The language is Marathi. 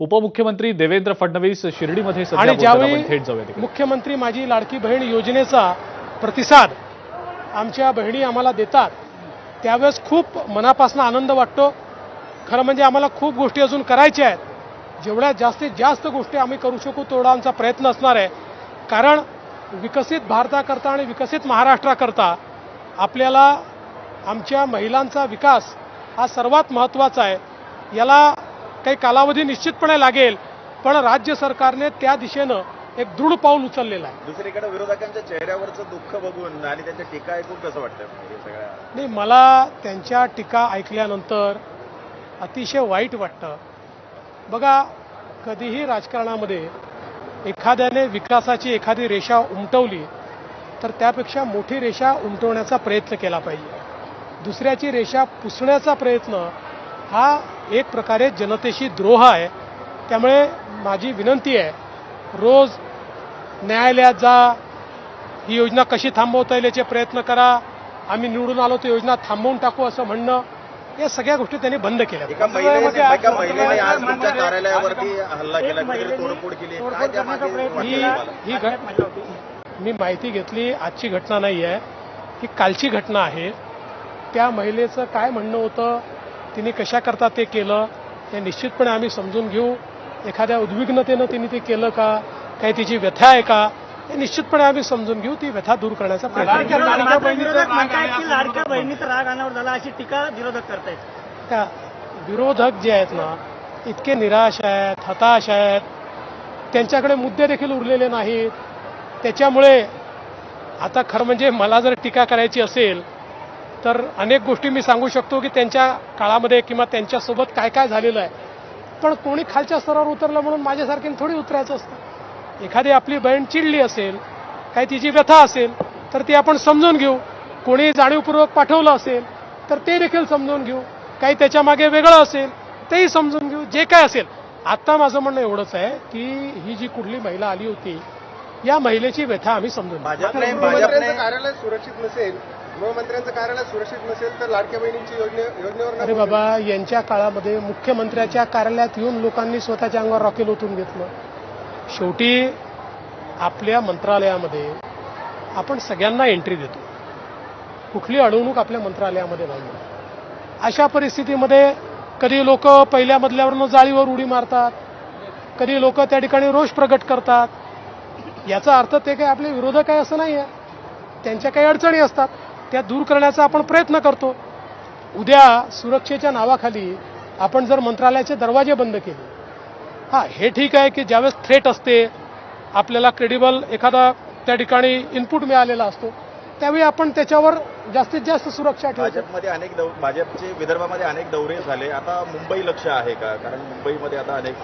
उपमुख्यमंत्री देवेंद्र फडणवीस शिर्डीमध्ये आणि ज्यावेळी थेट जाऊया. मुख्यमंत्री माझी लाडकी बहीण योजनेचा प्रतिसाद आमच्या बहिणी आम्हाला देतात त्यावेळेस खूप मनापासून आनंद वाटतो. खरं म्हणजे आम्हाला खूप गोष्टी अजून करायच्या आहेत. जेवढ्या जास्तीत जास्त गोष्टी आम्ही करू शकू तेवढा आमचा प्रयत्न असणार आहे. कारण विकसित भारताकरता आणि विकसित महाराष्ट्राकरता आपल्याला आमच्या महिलांचा विकास हा सर्वात महत्त्वाचा आहे. याला काही कालावधी निश्चितपणे लागेल पण राज्य सरकारने त्या दिशेनं एक दृढ पाऊल उचललेलं आहे. दुसरीकडे विरोधकांच्या चेहऱ्यावरचं दुःख बघून आणि त्यांच्या टीका ऐकून कसं वाटतं? सगळ्या नाही मला त्यांच्या टीका ऐकल्यानंतर अतिशय वाईट वाटतं. बघा कधीही राजकारणामध्ये एखाद्याने विकासाची एखादी रेषा उमटवली तर त्यापेक्षा मोठी रेषा उमटवण्याचा प्रयत्न केला पाहिजे. दुसऱ्याची रेषा पुसण्याचा प्रयत्न हा एक प्रकारे जनतेशी द्रोह आहे. त्यामुळे माझी विनंती आहे रोज न्यायालयात जा ही योजना कशी थांबवता येईल याचे प्रयत्न करा. आम्ही निवडून आलो तर योजना थांबवून टाकू असं म्हणणं या सगळ्या गोष्टी त्यांनी बंद केल्या. ही? ही मी माहिती घेतली आजची घटना नाही आहे ही कालची घटना आहे. त्या महिलेचं काय म्हणणं होतं? तिने कशा करता ते केलं हे निश्चितपणे आम्ही समजून घेऊ. एखाद्या उद्विग्नतेनं तिने ते केलं का काही तिची व्यथा आहे का हे निश्चितपणे आम्ही समजून घेऊ ती व्यथा दूर करण्याचा प्रयत्न की राग अनावर झाला अशी टीका विरोधक करतायत. त्या विरोधक जे आहेत ना इतके निराश आहेत हताश आहेत. त्यांच्याकडे मुद्दे देखील उरलेले नाहीत. त्याच्यामुळे आता खरं म्हणजे मला जर टीका करायची असेल तर अनेक गोष्टी मी सांगू शकतो की त्यांच्या काळामध्ये किंवा त्यांच्यासोबत काय काय झालेलं आहे. पण कोणी खालच्या स्तरावर उतरलं म्हणून माझ्यासारखीने थोडी उतरायचं असतं. एखादी आपली बहीण चिडली असेल काही तिची व्यथा असेल तर ती आपण समजून घेऊ. कोणी जाणीवपूर्वक पाठवलं असेल तर ते देखील समजून घेऊ. काही त्याच्यामागे वेगळं असेल तेही समजून घेऊ. जे काय असेल. आत्ता माझं म्हणणं एवढंच आहे की ही जी कुठली महिला आली होती या महिलेची व्यथा आम्ही समजून कार्यालय सुरक्षित नसेल गृहमंत्र्यांचं कार्यालय सुरक्षित नसेल तर लाडक्या बहिणींची योजने योजनेवर अरे बाबा यांच्या काळामध्ये मुख्यमंत्र्याच्या कार्यालयात येऊन लोकांनी स्वतःच्या अंगावर रॉकेल ओतून घेतलं. शेवटी आपल्या मंत्रालयामध्ये आपण सगळ्यांना एंट्री देतो. कुठली अडवणूक आपल्या मंत्रालयामध्ये नाही. अशा परिस्थितीमध्ये कधी लोक पहिल्या मजल्यावरनं जाळीवर उडी मारतात कधी लोक त्या ठिकाणी रोष प्रकट करतात याचा अर्थ ते काही आपले विरोधक आहे असं नाही आहे त्यांच्या काही अडचणी असतात. त्या दूर करण्याचा आपण प्रयत्न करतो. उद्या सुरक्षेच्या नावाखाली आपण जर मंत्रालयाचे दरवाजे बंद केले. हां हे ठीक आहे की ज्यावेळेस थ्रेट असते आपल्याला क्रेडिबल एखादा त्या ठिकाणी इनपुट मिळालेला असतो त्यावेळी आपण त्याच्यावर जास्तीत जास्त सुरक्षा भाजपमध्ये अनेक भाजपचे विदर्भामध्ये अनेक दौरे झाले. आता मुंबई लक्ष आहे का? कारण मुंबईमध्ये आता अनेक